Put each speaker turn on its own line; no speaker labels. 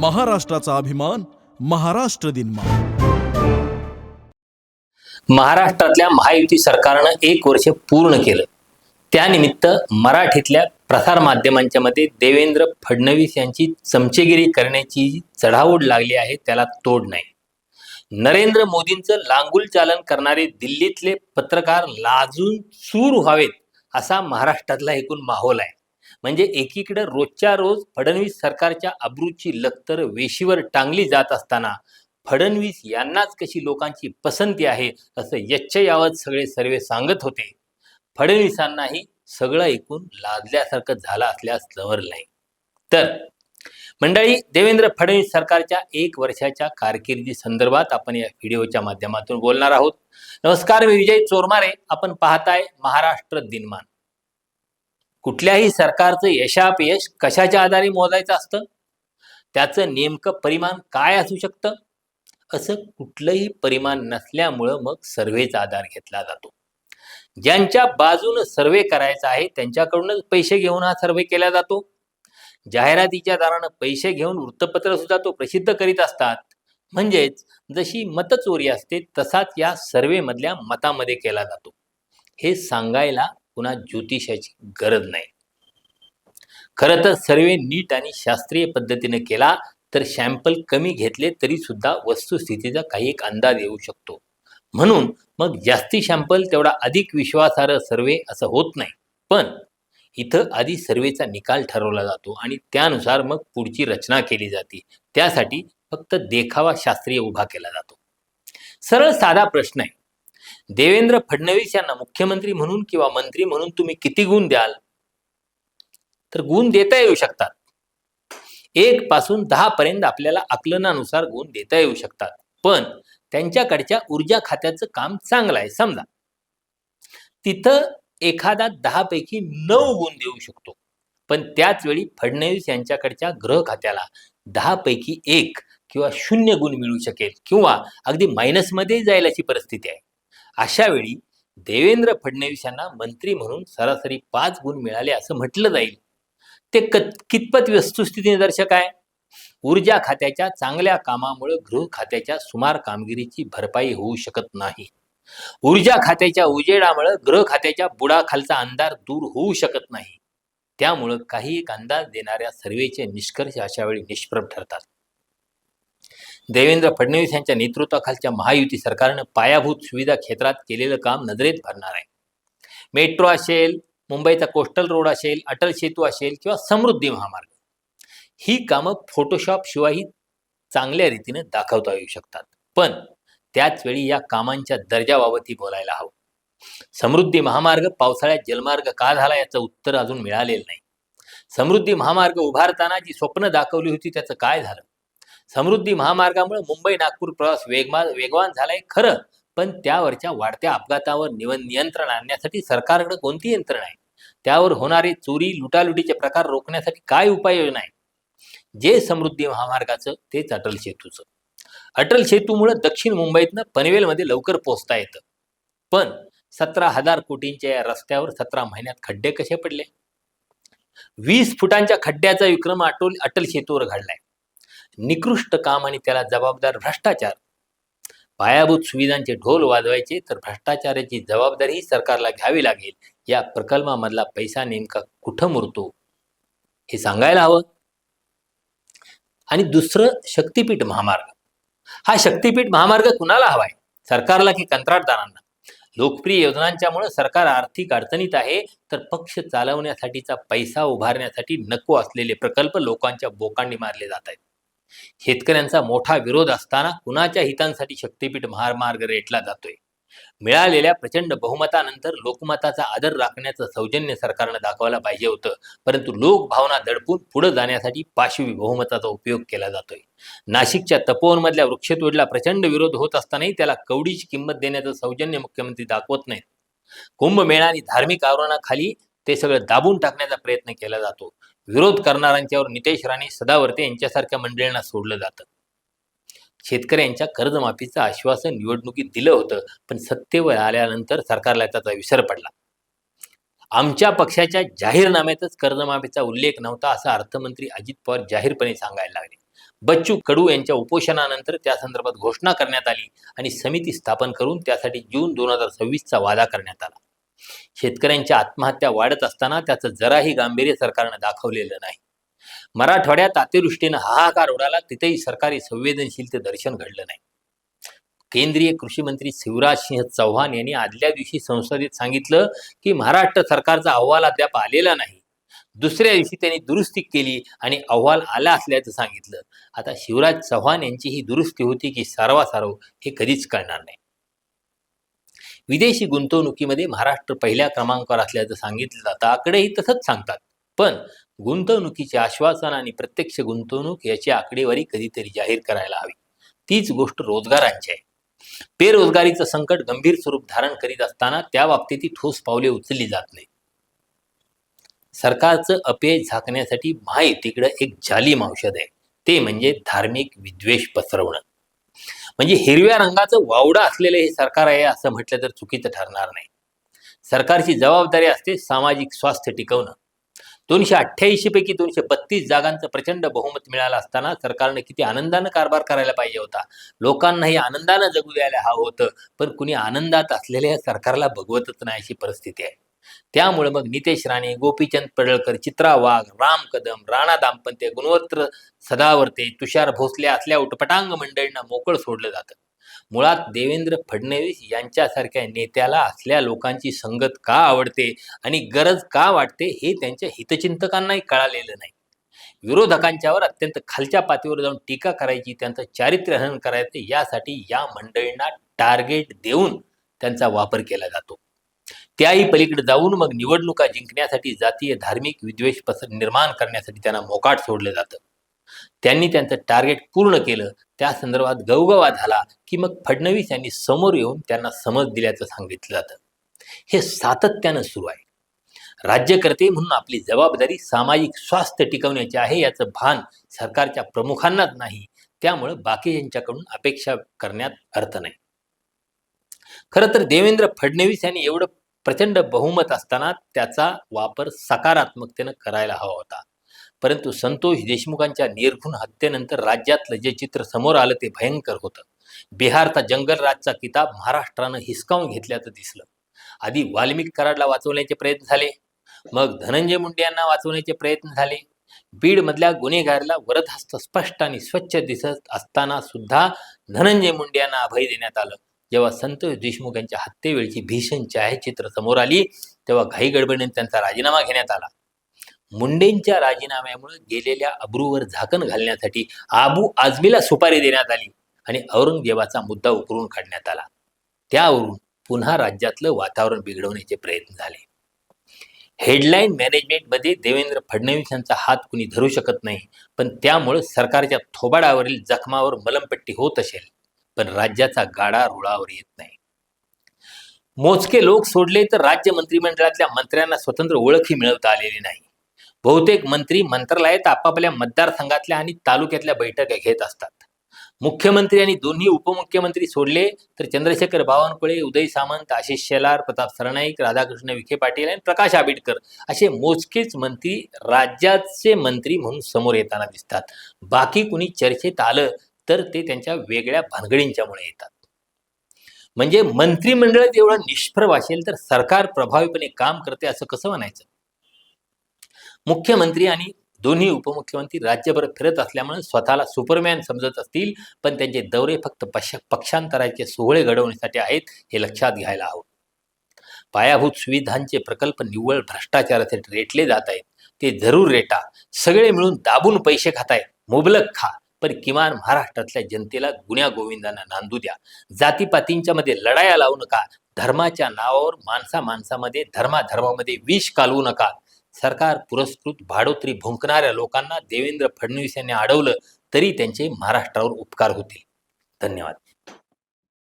महाराष्ट्राचा अभिमान महाराष्ट्र दिन
महाराष्ट्रातल्या महायुती सरकारनं एक वर्ष पूर्ण केलं. त्यानिमित्त मराठीतल्या प्रसार माध्यमांच्या मध्ये देवेंद्र फडणवीस यांची चमचेगिरी करण्याची जी चढाओढ लागली आहे त्याला तोड नाही. नरेंद्र मोदींचं लांगुल चालन करणारे दिल्लीतले पत्रकार लाजून चूर व्हावेत असा महाराष्ट्रातला एकूण माहोल आहे. म्हणजे एकीकडे रोजच्या रोज फडणवीस सरकारच्या अब्रूची लखतर वेशीवर टांगली जात असताना फडणवीस यांनाच कशी लोकांची पसंती आहे असं यच्च यावत सगळे सर्वे सांगत होते. फडणवीसांनाही सगळं ऐकून लाजल्यासारखं झालं असल्यास जवळ नाही. तर मंडळी देवेंद्र फडणवीस सरकारच्या एक वर्षाच्या कारकिर्दी संदर्भात आपण या व्हिडिओच्या माध्यमातून बोलणार आहोत. नमस्कार मी विजय चोरमारे. आपण पाहताय महाराष्ट्र दिनमान. कुठल्याही सरकारचं यशापयश कशाच्या आधारे मोजायचं असतं? त्याचं नेमकं परिमाण काय असू शकतं? असं कुठलंही परिमाण नसल्यामुळं मग सर्वेचा आधार घेतला जातो. ज्यांच्या बाजूनं सर्वे करायचा आहे त्यांच्याकडूनच पैसे घेऊन हा सर्वे केला जातो. जाहिरातीच्या दारानं पैसे घेऊन वृत्तपत्र सुद्धा तो प्रसिद्ध करीत असतात. म्हणजेच जशी मतचोरी असते तसाच या सर्वेमधल्या मतामध्ये केला जातो. हे सांगायला पुन्हा ज्योतिषाची गरज नाही. खरं तर सर्वे नीट आणि शास्त्रीय पद्धतीने केला तर शॅम्पल कमी घेतले तरी सुद्धा वस्तुस्थितीचा काही एक अंदाज येऊ शकतो. म्हणून मग जास्ती शॅम्पल तेवढा अधिक विश्वासार्ह सर्वे असं होत नाही. पण इथं आधी सर्वेचा निकाल ठरवला जातो आणि त्यानुसार मग पुढची रचना केली जाते. त्यासाठी फक्त देखावा शास्त्रीय उभा केला जातो. सरळ साधा प्रश्न आहे. देवेंद्र फडणवीस यांना मुख्यमंत्री म्हणून किंवा मंत्री म्हणून तुम्ही किती गुण द्याल? तर गुण देता येऊ शकतात. एक पासून दहा पर्यंत आपल्याला आकलनानुसार गुण देता येऊ शकतात. पण त्यांच्याकडच्या ऊर्जा खात्याचं काम चांगलं आहे समजा. तिथं एखादा दहा पैकी नऊ गुण देऊ शकतो. पण त्याच वेळी फडणवीस यांच्याकडच्या ग्रह खात्याला दहा पैकी एक किंवा शून्य गुण मिळू शकेल किंवा अगदी मायनसमध्ये जाईल अशी परिस्थिती आहे. अशावेळी देवेंद्र फडणवीस यांना मंत्री म्हणून सरासरी पाच गुण मिळाले असं म्हटलं जाईल. ते क कितपत वस्तुस्थिती निदर्शक आहे? ऊर्जा खात्याच्या चांगल्या कामामुळे गृह खात्याच्या सुमार कामगिरीची भरपाई होऊ शकत नाही. ऊर्जा खात्याच्या उजेडामुळे गृह खात्याच्या बुडाखालचा अंधार दूर होऊ शकत नाही. त्यामुळं काही एक अंदाज देणाऱ्या सर्वेचे निष्कर्ष अशा वेळी निष्प्रभ ठरतात. देवेंद्र फडणवीस यांच्या नेतृत्वाखालच्या महायुती सरकारनं पायाभूत सुविधा क्षेत्रात केलेलं काम नजरेत भरणार आहे. मेट्रो असेल मुंबईचा कोस्टल रोड असेल अटल सेतू असेल किंवा समृद्धी महामार्ग ही कामं फोटोशॉप शिवायही चांगल्या रीतीने दाखवता येऊ शकतात. पण त्याच वेळी या कामांच्या दर्जाबाबतही बोलायला हवं. समृद्धी महामार्ग पावसाळ्यात जलमार्ग का झाला याचं उत्तर अजून मिळालेलं नाही. समृद्धी महामार्ग उभारताना जी स्वप्न दाखवली होती त्याचं काय झालं? समृद्धी महामार्गामुळे मुंबई नागपूर प्रवास वेगमा वेगवान झालाय खरं. पण त्यावरच्या वाढत्या अपघातावर निव नियंत्रण आणण्यासाठी सरकारकडे कोणती यंत्रणा आहे? त्यावर होणारे चोरी लुटालुटीचे प्रकार रोखण्यासाठी काय उपाययोजना आहे? जे समृद्धी महामार्गाचं तेच अटल सेतूचं. अटल सेतूमुळे दक्षिण मुंबईतनं पनवेलमध्ये लवकर पोहोचता येतं. पण सतरा हजार कोटींच्या या रस्त्यावर सतरा महिन्यात खड्डे कसे पडले? वीस फुटांच्या खड्ड्याचा विक्रम अटोल अटल सेतूवर घडलाय. निकृष्ट काम आणि त्याला जबाबदार भ्रष्टाचार. पायाभूत सुविधांचे ढोल वाजवायचे तर भ्रष्टाचाराची जबाबदारीही सरकारला घ्यावी लागेल. या प्रकल्पामधला पैसा नेमका कुठं मुरतो? हे सांगायला हवं. आणि दुसरं शक्तीपीठ महामार्ग. हा शक्तीपीठ महामार्ग कुणाला हवाय? सरकारला की कंत्राटदारांना? लोकप्रिय योजनांच्यामुळे सरकार आर्थिक अडचणीत आहे तर पक्ष चालवण्यासाठीचा पैसा उभारण्यासाठी नको असलेले प्रकल्प लोकांच्या बोकांडी मारले जात आहेत. शेतकऱ्यांचा मोठा विरोध असताना कुणाच्या हितांसाठी शक्तीपीठ महामार्ग रेटला जातोय? मिळालेल्या प्रचंड बहुमतानंतर लोकमताचा आदर राखण्याचं सौजन्य सरकारनं दाखवायला पाहिजे होतं. परंतु लोक भावना दडपून पुढे जाण्यासाठी पाशवी बहुमताचा उपयोग केला जातोय. नाशिकच्या तपोवनमधल्या वृक्षतोडला प्रचंड विरोध होत असतानाही त्याला कवडीची किंमत देण्याचं सौजन्य मुख्यमंत्री दाखवत नाहीत. कुंभमेळा आणि धार्मिक आवरणाखाली ते सगळं दाबून टाकण्याचा प्रयत्न केला जातो. विरोध करणाऱ्यांच्यावर नितेश राणे सदावर्ते यांच्यासारख्या मंडळींना सोडलं जातं. शेतकऱ्यांच्या कर्जमाफीचं आश्वासन निवडणुकीत दिलं होतं पण सत्तेवर आल्यानंतर सरकारला त्याचा विसर पडला. आमच्या पक्षाच्या जाहीरनाम्यातच कर्जमाफीचा उल्लेख नव्हता असा अर्थमंत्री अजित पवार जाहीरपणे सांगायला लागले. बच्चू कडू यांच्या उपोषणानंतर त्या संदर्भात घोषणा करण्यात आली आणि समिती स्थापन करून त्यासाठी जून दोन हजार सव्वीसचा वादा करण्यात आला. शेतकऱ्यांच्या आत्महत्या वाढत असताना त्याचं जराही गांभीर्य सरकारनं दाखवलेलं नाही. मराठवाड्यात अतिवृष्टीनं हाहाकार उडाला तिथेही सरकारी संवेदनशीलते दर्शन घडलं नाही. केंद्रीय कृषी मंत्री शिवराज सिंह चौहान यांनी आदल्या दिवशी संसदेत सांगितलं की महाराष्ट्र सरकारचा अहवाल अद्याप आलेला नाही. दुसऱ्या दिवशी त्यांनी दुरुस्ती केली आणि अहवाल आला असल्याचं सांगितलं. आता शिवराज चव्हाण यांची ही दुरुस्ती होती की सारवासारव हे कधीच कळणार नाही. विदेशी गुंतवणुकीमध्ये महाराष्ट्र पहिल्या क्रमांकावर असल्याचं सांगितलं जातं. आकडेही तसंच सांगतात. पण गुंतवणुकीचे आश्वासन आणि प्रत्यक्ष गुंतवणूक याची आकडेवारी कधीतरी जाहीर करायला हवी. तीच गोष्ट रोजगारांची आहे. बेरोजगारीचं संकट गंभीर स्वरूप धारण करीत असताना त्या बाबतीत ठोस पावले उचलली जात नाही सरकारचं अपयश झाकण्यासाठी माहितीकडं एक जालीम औषध आहे. ते म्हणजे धार्मिक विद्वेष पसरवणं. म्हणजे हिरव्या रंगाचं वावडं असलेलं हे सरकार आहे असं म्हटलं तर चुकीचं ठरणार नाही. सरकारची जबाबदारी असते सामाजिक स्वास्थ्य टिकवणं. दोनशे अठ्ठ्याऐंशी पैकी दोनशे बत्तीस जागांचं प्रचंड बहुमत मिळालं असताना सरकारनं किती आनंदानं कारभार करायला पाहिजे होता. लोकांनाही आनंदानं जगू द्यायला हवं होतं पण कुणी आनंदात असलेल्या सरकारला बघवतच नाही अशी परिस्थिती आहे. त्यामुळे मग नितेश राणे गोपीचंद पडळकर चित्रा वाघ राम कदम राणा दाम्पत्य गुणवत्र सदावर्ते तुषार भोसले असल्या उटपटांग मंडळींना मोकळ सोडलं जातं. मुळात देवेंद्र फडणवीस यांच्यासारख्या नेत्याला असल्या लोकांची संगत का आवडते आणि गरज का वाटते हे त्यांच्या हितचिंतकांनाही कळालेलं नाही. विरोधकांच्यावर अत्यंत खालच्या पातळीवर जाऊन टीका करायची त्यांचं चारित्र्यहरण करायचं यासाठी या मंडळींना टार्गेट देऊन त्यांचा वापर केला जातो. त्याही पलीकडे जाऊन मग निवडणुका जिंकण्यासाठी जातीय धार्मिक विद्वेष पसर निर्माण करण्यासाठी त्यांना मोकाट सोडलं जातं. त्यांनी त्यांचं टार्गेट पूर्ण केलं. त्या संदर्भात गवगवा झाला की मग फडणवीस यांनी समोर येऊन त्यांना समज दिल्याचं सांगितलं जातं. हे सातत्यानं सुरू आहे. राज्यकर्ते म्हणून आपली जबाबदारी सामाजिक स्वास्थ्य टिकवण्याची आहे याचं भान सरकारच्या प्रमुखांनाच नाही. त्यामुळं बाकी यांच्याकडून अपेक्षा करण्यात अर्थ नाही. खरं तर देवेंद्र फडणवीस यांनी एवढं प्रचंड बहुमत असताना त्याचा वापर सकारात्मकतेनं करायला हवा होता. परंतु संतोष देशमुखांच्या निर्घुण हत्येनंतर राज्यातलं जे चित्र समोर आलं ते भयंकर होतं. बिहारचा जंगलराजचा किताब महाराष्ट्रानं हिसकावून घेतल्याचं दिसलं. आधी वाल्मिक कराडला वाचवण्याचे प्रयत्न झाले. मग धनंजय मुंडे यांना वाचवण्याचे प्रयत्न झाले. बीडमधल्या गुन्हेगारला वरदहस्त स्पष्ट आणि स्वच्छ दिसत असताना सुद्धा धनंजय मुंडे यांना अभय देण्यात आलं. जेव्हा संत देशमुख यांच्या हत्येवेळची भीषण छायाचित्र समोर आली तेव्हा घाई गडबडीने त्यांचा राजीनामा घेण्यात आला. मुंडेंच्या राजीनाम्यामुळे गेलेल्या अब्रूवर झाकण घालण्यासाठी आबू आझमीला सुपारी देण्यात आली आणि औरंगजेबाचा मुद्दा उकरून काढण्यात आला. त्यावरून पुन्हा राज्यातलं वातावरण बिघडवण्याचे प्रयत्न झाले. हेडलाईन मॅनेजमेंटमध्ये देवेंद्र फडणवीस यांचा हात कुणी धरू शकत नाही पण त्यामुळे सरकारच्या थोबाडावरील जखमावर मलमपट्टी होत असेल. पण राज्याचा गाडा रुळावर येत नाही. मोजके लोक सोडले तर राज्य मंत्रिमंडळातल्या मंत्र्यांना स्वतंत्र ओळखही मिळवता आलेली नाही. बहुतेक मंत्री मंत्रालयात आपापल्या मतदारसंघातल्या आणि तालुक्यातल्या बैठका घेत असतात. मुख्यमंत्री आणि दोन्ही उपमुख्यमंत्री सोडले तर चंद्रशेखर बावनकुळे उदय सामंत आशिष शेलार प्रताप सरनाईक राधाकृष्ण विखे पाटील आणि प्रकाश आंबेडकर असे मोजकेच मंत्री राज्याचे मंत्री म्हणून समोर येताना दिसतात. बाकी कुणी चर्चेत आलं तर ते त्यांच्या वेगळ्या भानगडींच्यामुळे येतात. म्हणजे मंत्रिमंडळात एवढं निष्प्रभ असेल तर सरकार प्रभावीपणे काम करते असं कसं म्हणायचं? मुख्यमंत्री आणि दोन्ही उपमुख्यमंत्री राज्यभर फिरत असल्यामुळे स्वतःला सुपरमॅन समजत असतील पण त्यांचे दौरे फक्त पक्ष पक्षांतराचे सोहळे घडवण्यासाठी आहेत हे लक्षात घ्यायला हवं. पायाभूत सुविधांचे प्रकल्प निव्वळ भ्रष्टाचारासाठी रेटले जात आहेत. ते जरूर रेटा. सगळे मिळून दाबून पैसे खाताय. मुबलक खा. पण किमान महाराष्ट्रातल्या जनतेला गुन्ह्या गोविंदांना नांदू द्या. जातीपातींच्या मध्ये लढाया लावू नका. धर्माच्या नावावर माणसा माणसामध्ये धर्माधर्मामध्ये विष कालवू नका. सरकार पुरस्कृत भाडोत्री भुंकणाऱ्या लोकांना देवेंद्र फडणवीस यांनी अडवलं तरी त्यांचे महाराष्ट्रावर उपकार होतील. धन्यवाद.